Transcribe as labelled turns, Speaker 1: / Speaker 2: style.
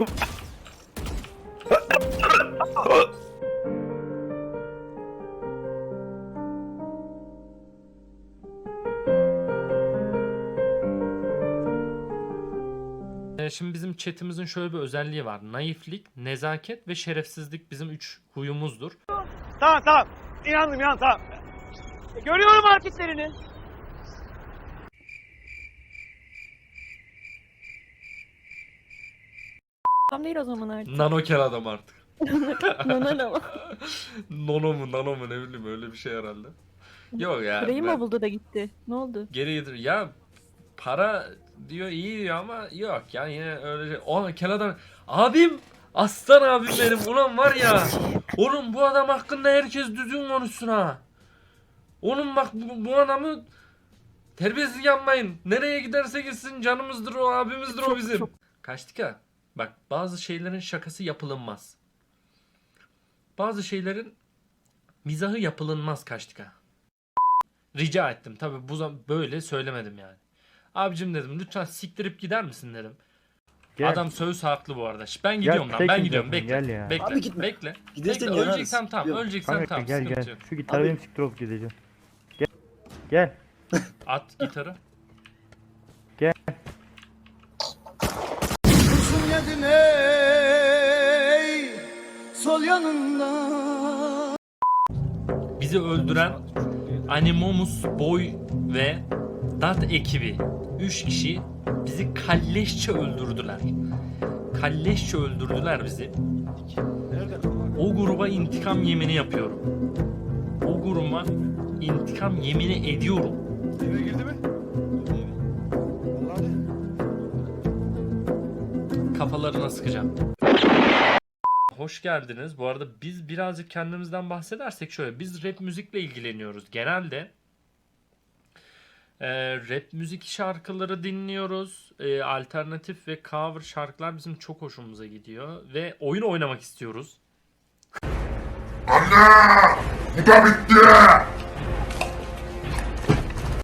Speaker 1: Ee, Şimdi bizim chatimizin şöyle bir özelliği var. Naiflik, nezaket ve şerefsizlik bizim üç huyumuzdur.
Speaker 2: Tamam tamam. İnandım inan tamam. Görüyorum hareketlerini.
Speaker 3: Tam değil o zaman artık.
Speaker 1: Nanokel adam artık.
Speaker 3: Nana ama.
Speaker 1: Nono mu nano mu ne bileyim öyle bir şey herhalde. Yok ya.
Speaker 3: Parayı
Speaker 1: ben-
Speaker 3: mı buldu da gitti? Ne oldu?
Speaker 1: Geri getir. Ya para diyor iyi diyor ama yok ya yine öyle şey. O kel adam. Abim aslan abim benim. Ulan var ya. Oğlum bu adam hakkında herkes düzgün konuşsun ha. Oğlum bak bu, bu adamı terbiyesiz yapmayın. Nereye giderse gitsin canımızdır o abimizdir o
Speaker 3: Çok,
Speaker 1: bizim.
Speaker 3: çok.
Speaker 1: Kaçtıka. Bak bazı şeylerin şakası yapılınmaz. Bazı şeylerin mizahı yapılınmaz kaçtıka. Rica ettim. Tabi bu böyle söylemedim yani. Abicim dedim lütfen siktirip gider misin dedim.
Speaker 4: Gel.
Speaker 1: Adam söz haklı bu arada. Şş, Ben gidiyorum lan.
Speaker 4: tek
Speaker 1: Ben gidiyorum. Bekle.
Speaker 4: gel ya.
Speaker 1: Bekle.
Speaker 5: Abi gitme.
Speaker 1: Bekle.
Speaker 5: Gidersen
Speaker 1: Bekle.
Speaker 5: yanarız.
Speaker 1: Öleceksem tamam.
Speaker 5: Biliyorum.
Speaker 1: Öleceksem
Speaker 4: Kanka
Speaker 1: tamam.
Speaker 4: gel
Speaker 1: Sıkıntı
Speaker 4: gel.
Speaker 1: yok.
Speaker 4: Şu gitarı
Speaker 5: Abi-
Speaker 4: benim siktir olup gideceğim. Gel. Gel.
Speaker 1: At gitarı.
Speaker 5: Kurşun yedin ey sol yanında.
Speaker 1: Bizi öldüren Animomus Boy ve Dat ekibi 3 kişi bizi kalleşçe öldürdüler. Kalleşçe öldürdüler bizi. O gruba intikam yemini yapıyorum. O gruba intikam yemini ediyorum.
Speaker 6: Eve girdi mi?
Speaker 1: Kafalarına sıkacağım. Hoş geldiniz. Bu arada biz birazcık kendimizden bahsedersek şöyle. Biz rap müzikle ilgileniyoruz. Genelde e, rap müzik şarkıları dinliyoruz. E, alternatif ve cover şarkılar bizim çok hoşumuza gidiyor. Ve oyun oynamak istiyoruz.
Speaker 7: Bu da bitti.